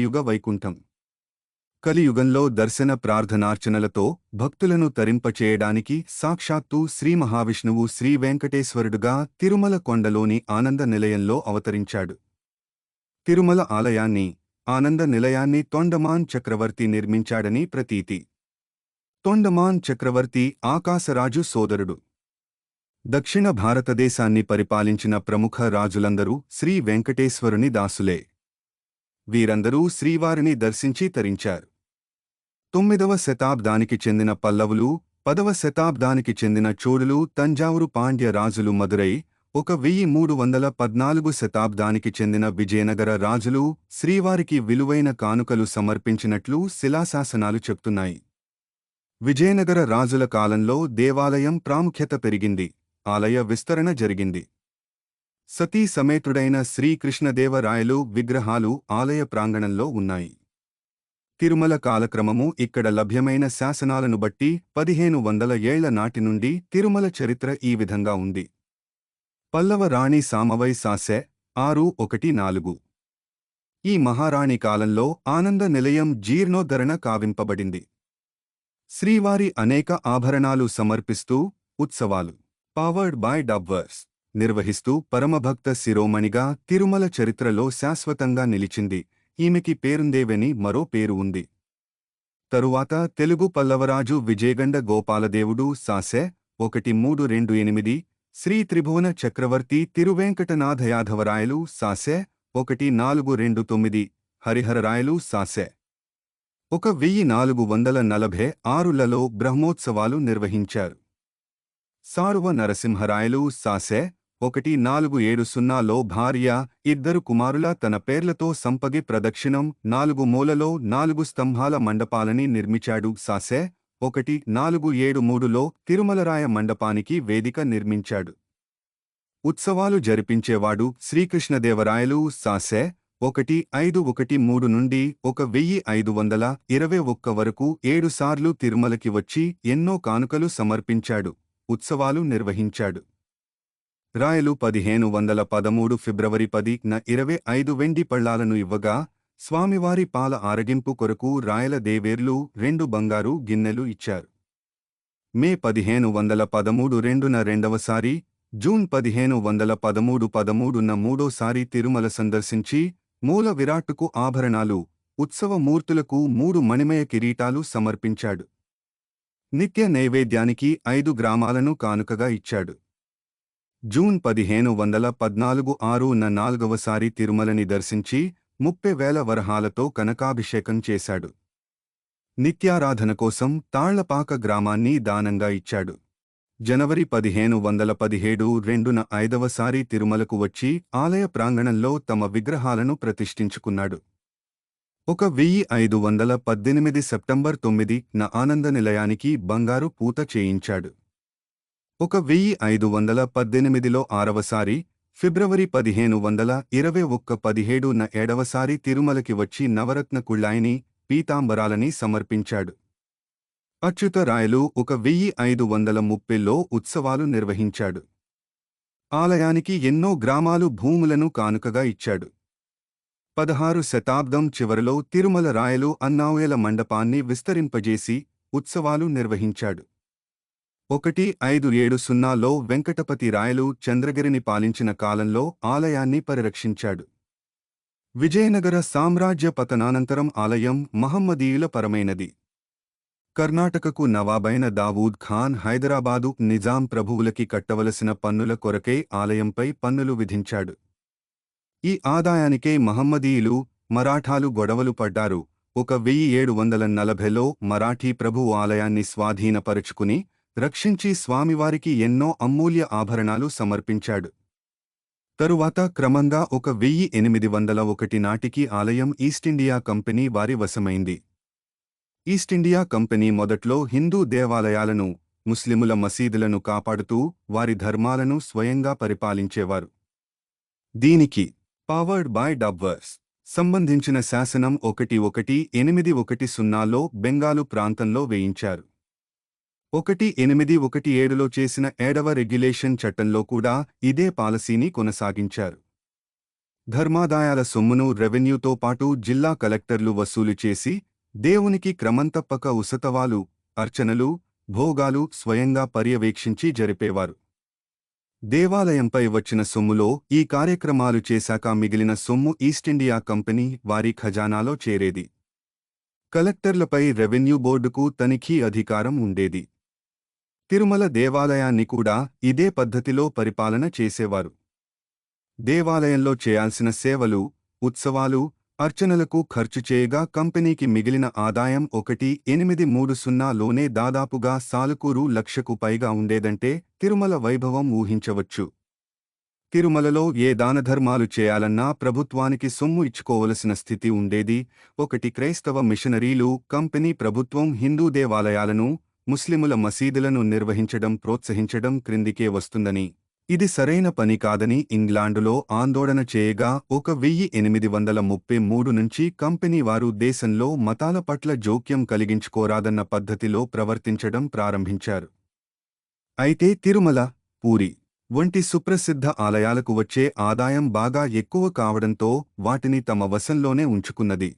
యుగ వైకుంఠం. కలియుగంలో దర్శన ప్రార్థనార్చనలతో భక్తులను తరింపచేయడానికి సాక్షాత్తు శ్రీ మహావిష్ణువు శ్రీ వెంకటేశ్వరుడుగా తిరుమల కొండలోని ఆనంద నిలయంలో అవతరించాడు. తిరుమల ఆలయాన్ని ఆనంద నిలయాన్ని తొండమాన్ చక్రవర్తి నిర్మించాడని ప్రతీతి. తొండమాన్ చక్రవర్తి ఆకాశరాజు సోదరుడు. దక్షిణ భారతదేశాన్ని పరిపాలించిన ప్రముఖ రాజులందరూ శ్రీ వెంకటేశ్వరుని దాసులే. వీరందరూ శ్రీవారిని దర్శించి తరించారు. తొమ్మిదవ శతాబ్దానికి చెందిన పల్లవులు పదవ శతాబ్దానికి చెందిన చోళులు తంజావూరు పాండ్య రాజులు మదురై ఒక వెయ్యి మూడు వందల పద్నాలుగు శతాబ్దానికి చెందిన విజయనగర రాజులు శ్రీవారికి విలువైన కానుకలు సమర్పించినట్లు శిలాశాసనాలు చెప్తున్నాయి. విజయనగర రాజుల కాలంలో దేవాలయం ప్రాముఖ్యత పెరిగింది ఆలయ విస్తరణ జరిగింది. సతీ సమేతుడైన శ్రీకృష్ణదేవరాయలు విగ్రహాలు ఆలయ ప్రాంగణంలో ఉన్నాయి. తిరుమల కాలక్రమము ఇక్కడ లభ్యమైన శాసనాలను బట్టి పదిహేను వందల ఏళ్ళ నాటి నుండి తిరుమల చరిత్ర ఈ విధంగా ఉంది. పల్లవ రాణి సామవై సాసె ఆరు ఒకటి నాలుగు. ఈ మహారాణి కాలంలో ఆనంద నిలయం జీర్ణోద్ధరణ కావింపబడింది. శ్రీవారి అనేక ఆభరణాలు సమర్పిస్తూ ఉత్సవాలు. పవర్డ్ బై డబ్వర్స్ నిర్వహిస్తూ పరమభక్త శిరోమణిగా తిరుమల చరిత్రలో శాశ్వతంగా నిలిచింది. ఈమెకి పేరుందేవని మరో పేరు ఉంది. తరువాత తెలుగు పల్లవరాజు విజయగండ గోపాలదేవుడు సాసె ఒకటి మూడు రెండు ఎనిమిది శ్రీ త్రిభువన చక్రవర్తి తిరువెంకటనాథయాధవరాయలు సాసె ఒకటి నాలుగు రెండు తొమ్మిది హరిహరరాయలు సాసె. ఒక వెయ్యి నాలుగు వందల నలభై ఆరులలో బ్రహ్మోత్సవాలు నిర్వహించారు. సారువ నరసింహరాయలు సాసె ఒకటి నాలుగు ఏడు సున్నాలో భార్య ఇద్దరు కుమారుల తన పేర్లతో సంపగి ప్రదక్షిణం నాలుగు మూలలో నాలుగు స్తంభాల మండపాలని నిర్మించాడు సాసే. ఒకటి నాలుగు ఏడు మూడులో తిరుమలరాయ మండపానికి వేదిక నిర్మించాడు. ఉత్సవాలు జరిపించేవాడు శ్రీకృష్ణదేవరాయలు సాసే. ఒకటి ఐదు ఒకటి మూడు నుండి ఒక వెయ్యి ఐదు వందల ఇరవై ఒక్క వరకు ఏడుసార్లు తిరుమలకి వచ్చి ఎన్నో కానుకలు సమర్పించాడు. ఉత్సవాలు నిర్వహించాడు. రాయలు పదిహేను వందల పదమూడు ఫిబ్రవరి పది న ఇరవై ఐదు వెండి పళ్ళాలను ఇవ్వగా స్వామివారి పాల ఆరగింపు కొరకు రాయల దేవేర్లు రెండు బంగారు గిన్నెలు ఇచ్చారు. మే పదిహేను వందల పదమూడు రెండున రెండవసారి జూన్ పదిహేను వందల పదమూడు పదమూడున మూడోసారి తిరుమల సందర్శించి మూల విరాట్టుకు ఆభరణాలు ఉత్సవ మూర్తులకు మూడు మణిమయ కిరీటాలు సమర్పించాడు. నిత్య నైవేద్యానికి ఐదు గ్రామాలను కానుకగా ఇచ్చాడు. జూన్ పదిహేను వందల పద్నాలుగు ఆరున నాలుగవసారి తిరుమలని దర్శించి ముప్పై వేల వరహాలతో కనకాభిషేకం చేశాడు. నిత్యారాధన కోసం తాళ్ళపాక గ్రామాన్ని దానంగా ఇచ్చాడు. జనవరి పదిహేను వందల పదిహేడు రెండున ఐదవసారి తిరుమలకు వచ్చి ఆలయ ప్రాంగణంలో తమ విగ్రహాలను ప్రతిష్ఠించుకున్నాడు. ఒక వెయ్యి ఐదు వందల పద్దెనిమిది సెప్టెంబర్ తొమ్మిది న ఆనంద నిలయానికి బంగారు పూత చేయించాడు. ఒక వెయ్యి ఐదు వందల పద్దెనిమిదిలో ఆరవసారి ఫిబ్రవరి పదిహేను వందల ఇరవై ఒక్క పదిహేడు న ఏడవసారి తిరుమలకి వచ్చి నవరత్న కుళ్ళాయిని పీతాంబరాలని సమర్పించాడు. అచ్యుతరాయలు ఒక వెయ్యి ఐదు వందల ముప్పైలో ఉత్సవాలు నిర్వహించాడు. ఆలయానికి ఎన్నో గ్రామాలు భూములను కానుకగా ఇచ్చాడు. పదహారు శతాబ్దం చివరలో తిరుమల రాయలు అన్నావేల మండపాన్ని విస్తరింపజేసి ఉత్సవాలు నిర్వహించాడు. ఒకటి ఐదు ఏడు సున్నాలో వెంకటపతి రాయలు చంద్రగిరిని పాలించిన కాలంలో ఆలయాన్ని పరిరక్షించాడు. విజయనగర సామ్రాజ్య పతనానంతరం ఆలయం మహమ్మదీయుల పరమైనది. కర్ణాటకకు నవాబైన దావూద్ ఖాన్ హైదరాబాదు నిజాం ప్రభువులకి కట్టవలసిన పన్నుల కొరకే ఆలయంపై పన్నులు విధించాడు. ఈ ఆదాయానికే మహమ్మదీయులు మరాఠాలు గొడవలు పడ్డారు. ఒక వెయ్యి ఏడు వందల నలభైలో మరాఠీ ప్రభువు ఆలయాన్ని స్వాధీనపరుచుకుని రక్షించి స్వామివారికి ఎన్నో అమూల్య ఆభరణాలు సమర్పించాడు. తరువాత క్రమంగా ఒక వెయ్యి ఎనిమిది వందల ఒకటి నాటికి ఆలయం ఈస్టిండియా కంపెనీ వారి వశమైంది. ఈస్టిండియా కంపెనీ మొదట్లో హిందూ దేవాలయాలను ముస్లిముల మసీదులను కాపాడుతూ వారి ధర్మాలను స్వయంగా పరిపాలించేవారు. దీనికి పవర్డ్ బై డబ్వర్స్ సంబంధించిన శాసనం ఒకటి ఒకటి ఎనిమిది ఒకటి సున్నాలో బెంగాలు ప్రాంతంలో వేయించారు. ఒకటి ఎనిమిది ఒకటి ఏడులో చేసిన ఏడవ రెగ్యులేషన్ చట్టంలో కూడా ఇదే పాలసీని కొనసాగించారు. ధర్మాదాయాల సొమ్మును రెవెన్యూతో పాటు జిల్లా కలెక్టర్లు వసూలు చేసి దేవునికి క్రమంతప్పక ఉసతవాలు అర్చనలు భోగాలు స్వయంగా పర్యవేక్షించి జరిపేవారు. దేవాలయంపై వచ్చిన సొమ్ములో ఈ కార్యక్రమాలు చేశాక మిగిలిన సొమ్ము ఈస్టిండియా కంపెనీ వారి ఖజానాలో చేరేది. కలెక్టర్లపై రెవెన్యూ బోర్డుకు తనిఖీ అధికారం ఉండేది. తిరుమల దేవాలయాన్ని కూడా ఇదే పద్ధతిలో పరిపాలన చేసేవారు. దేవాలయంలో చేయాల్సిన సేవలు ఉత్సవాలు అర్చనలకు ఖర్చు చేయగా కంపెనీకి మిగిలిన ఆదాయం ఒకటి ఎనిమిది మూడు సున్నాలోనే దాదాపుగా సాలుకూరు లక్షకు పైగా ఉండేదంటే తిరుమల వైభవం ఊహించవచ్చు. తిరుమలలో ఏ దానధర్మాలు చేయాలన్నా ప్రభుత్వానికి సొమ్ము ఇచ్చుకోవలసిన స్థితి ఉండేది. ఒకటి క్రైస్తవ మిషనరీలు కంపెనీ ప్రభుత్వం హిందూ దేవాలయాలను ముస్లిముల మసీదులను నిర్వహించడం ప్రోత్సహించడం క్రిందికే వస్తుందని. ఇది సరైన పని కాదని ఇంగ్లాండులో ఆందోళన చేయగా ఒక వెయ్యి ఎనిమిది వందల ముప్పై మూడు నుంచి కంపెనీ వారు దేశంలో మతాల పట్ల జోక్యం కలిగించుకోరాదన్న పద్ధతిలో ప్రవర్తించడం ప్రారంభించారు. అయితే తిరుమల పూరి వంటి సుప్రసిద్ధ ఆలయాలకు వచ్చే ఆదాయం బాగా ఎక్కువ కావడంతో వాటిని తమ వశంలోనే ఉంచుకున్నది.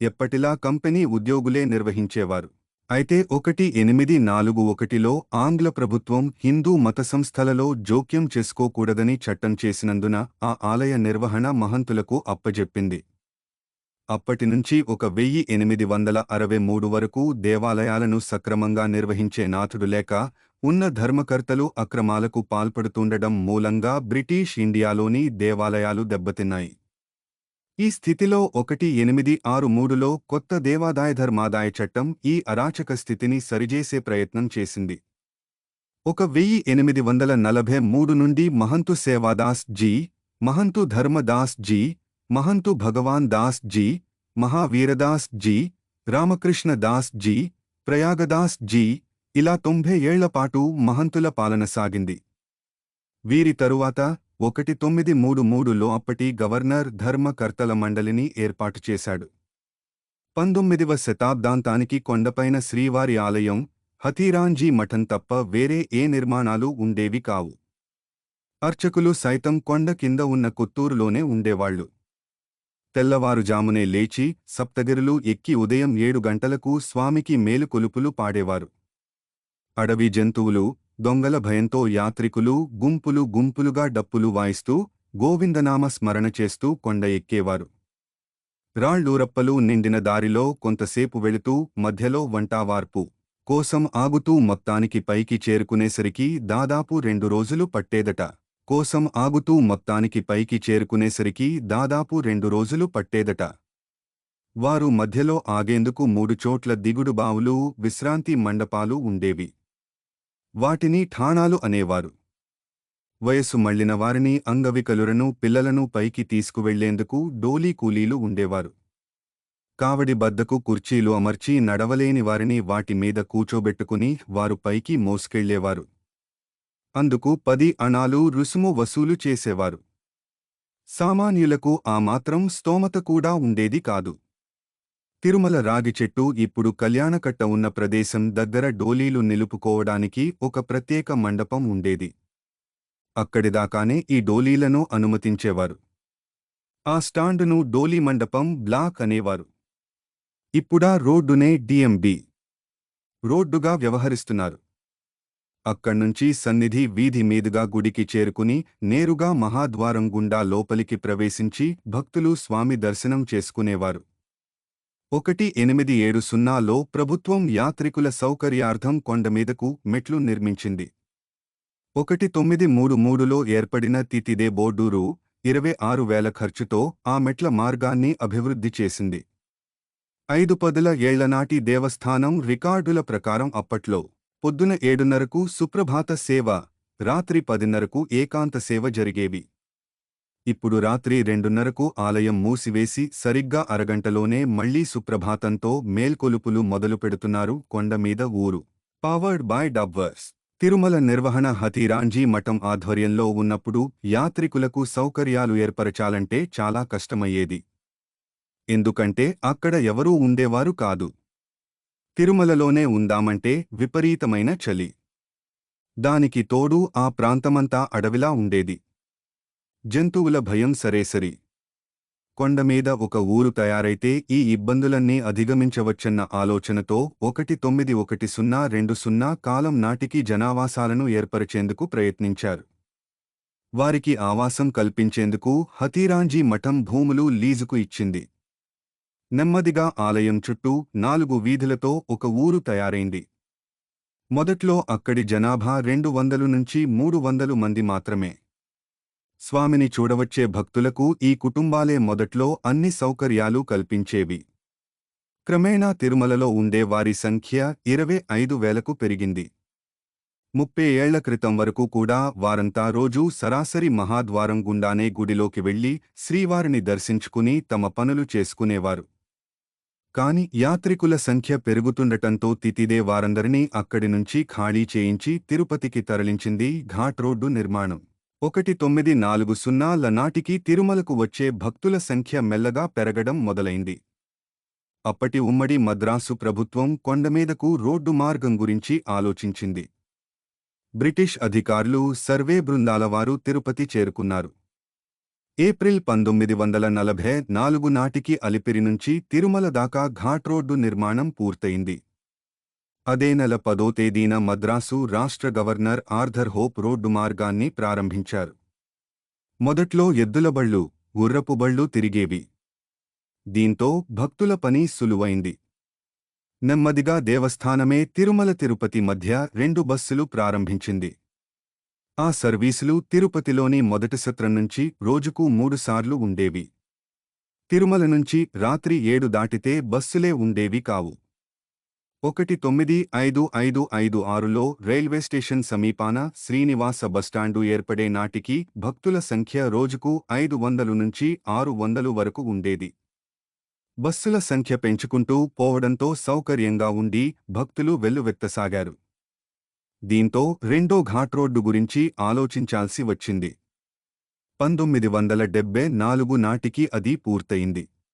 ఎప్పటిలా కంపెనీ ఉద్యోగులే నిర్వహించేవారు. అయితే ఒకటి ఎనిమిది నాలుగు ఒకటిలో ఆంగ్ల ప్రభుత్వం హిందూ మత సంస్థలలో జోక్యం చేసుకోకూడదని చట్టం చేసినందున ఆ ఆలయ నిర్వహణ మహంతులకు అప్పజెప్పింది. అప్పటినుంచి ఒక వెయ్యి ఎనిమిది వందల అరవై మూడు వరకు దేవాలయాలను సక్రమంగా నిర్వహించే నాథుడు లేక ఉన్న ధర్మకర్తలు అక్రమాలకు పాల్పడుతుండడం మూలంగా బ్రిటీష్ ఇండియాలోని దేవాలయాలు దెబ్బతిన్నాయి. ఈ స్థితిలో ఒకటి ఎనిమిది ఆరు మూడులో కొత్త దేవాదాయధర్మాదాయ చట్టం ఈ అరాచక స్థితిని సరిచేసే ప్రయత్నం చేసింది. ఒక వెయ్యి ఎనిమిది వందల నలభై మూడు నుండి మహంతు సేవాదాస్ జీ మహంతు ధర్మదాస్ జీ మహంతు భగవాన్ దాస్ జీ మహావీరదాస్ జీ రామకృష్ణ దాస్ జీ ప్రయాగదాస్ జీ ఇలా తొంభై ఏళ్ళపాటు మహంతుల పాలన సాగింది. వీరి తరువాత ఒకటి తొమ్మిది మూడు మూడులో అప్పటి గవర్నర్ ధర్మకర్తల మండలిని ఏర్పాటు చేశాడు. పంతొమ్మిదివ శతాబ్దాంతానికి కొండపైన శ్రీవారి ఆలయం హతీరాంజీ మఠం తప్ప వేరే ఏ నిర్మాణాలు ఉండేవి కావు. అర్చకులు సైతం కొండ కింద ఉన్న కొత్తూరులోనే ఉండేవాళ్ళు తెల్లవారుజామునే లేచి సప్తగిరులు ఎక్కి ఉదయం ఏడు గంటలకు స్వామికి మేలుకొలుపులు పాడేవారు. అడవి జంతువులు దొంగల భయంతో యాత్రికులు గుంపులు గుంపులుగా డప్పులు వాయిస్తూ గోవిందనామ స్మరణ చేస్తూ కొండ ఎక్కేవారు. రాళ్ళూరప్పలు నిండిన దారిలో కొంతసేపు వెళుతూ మధ్యలో వంటావార్పు కోసం ఆగుతూ మొత్తానికి పైకి చేరుకునేసరికి దాదాపు రెండు రోజులు పట్టేదట. కోసం ఆగుతూ మొత్తానికి పైకి చేరుకునేసరికి దాదాపు రెండు రోజులు పట్టేదట. వారు మధ్యలో ఆగేందుకు మూడు చోట్ల దిగుడు బావులు విశ్రాంతి మండపాలు ఉండేవి. వాటిని ఠాణాలు అనేవారు. వయస్సు మళ్ళిన వారిని అంగవికలురను పిల్లలను పైకి తీసుకువెళ్ళేందుకు డోలీ కూలీలు ఉండేవారు. కావడి బద్దకు కుర్చీలు అమర్చి నడవలేని వారిని వాటి మీద కూచోబెట్టుకుని వారు పైకి మోసుకెళ్ళేవారు. అందుకు పది అణాలు రుసుము వసూలు చేసేవారు. సామాన్యులకు ఆ మాత్రం స్తోమత కూడా ఉండేది కాదు. తిరుమల రాగి చెట్టు ఇప్పుడు కళ్యాణకట్ట ఉన్న ప్రదేశం దగ్గర డోలీలు నిలుపుకోవడానికి ఒక ప్రత్యేక మండపం ఉండేది. అక్కడిదాకానే ఈ డోలీలను అనుమతించేవారు. ఆ స్టాండును డోలీ మండపం బ్లాక్ అనేవారు. ఇప్పుడా రోడ్డునే డిఎంబి. రోడ్డుగా వ్యవహరిస్తున్నారు. అక్కడ్నుంచి సన్నిధి వీధి మీదుగా గుడికి చేరుకుని నేరుగా మహాద్వారం గుండా లోపలికి ప్రవేశించి భక్తులు స్వామి దర్శనం చేసుకునేవారు. ఒకటి ఎనిమిది ఏడు సున్నాలో ప్రభుత్వం యాత్రికుల సౌకర్యార్థం కొండమీదకు మెట్లు నిర్మించింది. ఒకటి తొమ్మిది మూడు మూడులో ఏర్పడిన తితిదే బోర్డూరు ఇరవై ఆరు వేల ఖర్చుతో ఆ మెట్ల మార్గాన్ని అభివృద్ధి చేసింది. ఐదు పదుల ఏళ్ళనాటి దేవస్థానం రికార్డుల ప్రకారం అప్పట్లో పొద్దున ఏడున్నరకు సుప్రభాత సేవ రాత్రి పదిన్నరకు ఏకాంత సేవ జరిగేవి. ఇప్పుడు రాత్రి రెండున్నరకు ఆలయం మూసివేసి సరిగ్గా అరగంటలోనే మళ్ళీ సుప్రభాతంతో మేల్కొలుపులు మొదలు పెడుతున్నారు కొండమీద ఊరు. పవర్డ్ బై డబ్వర్స్ తిరుమల నిర్వహణ హతీరాంజీ మఠం ఆధ్వర్యంలో ఉన్నప్పుడు యాత్రికులకు సౌకర్యాలు ఏర్పరచాలంటే చాలా కష్టమయ్యేది. ఎందుకంటే అక్కడ ఎవరూ ఉండేవారు కాదు. తిరుమలలోనే ఉందామంటే విపరీతమైన చలి. దానికి తోడు ఆ ప్రాంతమంతా అడవిలా ఉండేది. జంతువుల భయం సరేసరి కొండమీద ఒక ఊరు తయారైతే ఈ ఇబ్బందులన్నీ అధిగమించవచ్చన్న ఆలోచనతో ఒకటి తొమ్మిది ఒకటి సున్నా రెండు సున్నా కాలం నాటికి జనావాసాలను ఏర్పరిచేందుకు ప్రయత్నించారు. వారికి ఆవాసం కల్పించేందుకు హతీరాంజీ మఠం భూములు లీజుకు ఇచ్చింది. నెమ్మదిగా ఆలయం చుట్టూ నాలుగు వీధులతో ఒక ఊరు తయారైంది. మొదట్లో అక్కడి జనాభా రెండు వందలు నుంచి మూడు వందలు మంది మాత్రమే. స్వామిని చూడవచ్చే భక్తులకు ఈ కుటుంబాలే మొదట్లో అన్ని సౌకర్యాలు కల్పించేవి. క్రమేణా తిరుమలలో ఉండే వారి సంఖ్య ఇరవై ఐదు వేలకు పెరిగింది. ముప్పై ఏళ్ళ క్రితం వరకు కూడా వారంతా రోజూ సరాసరి మహాద్వారం గుండానే గుడిలోకి వెళ్ళి శ్రీవారిని దర్శించుకుని తమ పనులు చేసుకునేవారు. కాని యాత్రికుల సంఖ్య పెరుగుతుండటంతో తితిదే వారందరినీ అక్కడి నుంచి ఖాళీ చేయించి తిరుపతికి తరలించింది ఘాట్ రోడ్డు నిర్మాణం. ఒకటి తొమ్మిది నాలుగు సున్నాల నాటికి తిరుమలకు వచ్చే భక్తుల సంఖ్య మెల్లగా పెరగడం మొదలైంది. అప్పటి ఉమ్మడి మద్రాసు ప్రభుత్వం కొండమీదకు రోడ్డు మార్గం గురించి ఆలోచించింది. బ్రిటిష్ అధికారులు సర్వే బృందాల వారు తిరుపతి చేరుకున్నారు. ఏప్రిల్ పంతొమ్మిది వందల నలభై నాలుగు నాటికి అలిపిరి నుంచి తిరుమల దాకా ఘాట్ రోడ్డు నిర్మాణం పూర్తయింది. అదే నెల పదో తేదీన మద్రాసు రాష్ట్ర గవర్నర్ ఆర్థర్ హోప్ రోడ్డు మార్గాన్ని ప్రారంభించారు. మొదట్లో ఎద్దుల బళ్ళు గుర్రపు బళ్ళు తిరిగేవి. దీంతో భక్తుల పని సులువైంది. నెమ్మదిగా దేవస్థానమే తిరుమల తిరుపతి మధ్య రెండు బస్సులు ప్రారంభించింది. ఆ సర్వీసులు తిరుపతిలోని మొదటి సత్రం నుంచి రోజుకు మూడుసార్లు ఉండేవి. తిరుమల నుంచి రాత్రి ఏడు దాటితే బస్సులే ఉండేవి కావు. ఒకటి తొమ్మిది ఐదు ఐదు ఐదు ఆరులో రైల్వే స్టేషన్ సమీపాన శ్రీనివాస బస్టాండు ఏర్పడే నాటికి భక్తుల సంఖ్య రోజుకు ఐదు వందలు నుంచి ఆరు వందలు వరకు ఉండేది. బస్సుల సంఖ్య పెంచుకుంటూ పోవడంతో సౌకర్యంగా ఉండి భక్తులు వెల్లువెత్తసాగారు. దీంతో రెండో ఘాట్ రోడ్డు గురించి ఆలోచించాల్సి వచ్చింది. పంతొమ్మిది వందల డెబ్బై నాలుగు నాటికి అది పూర్తయింది.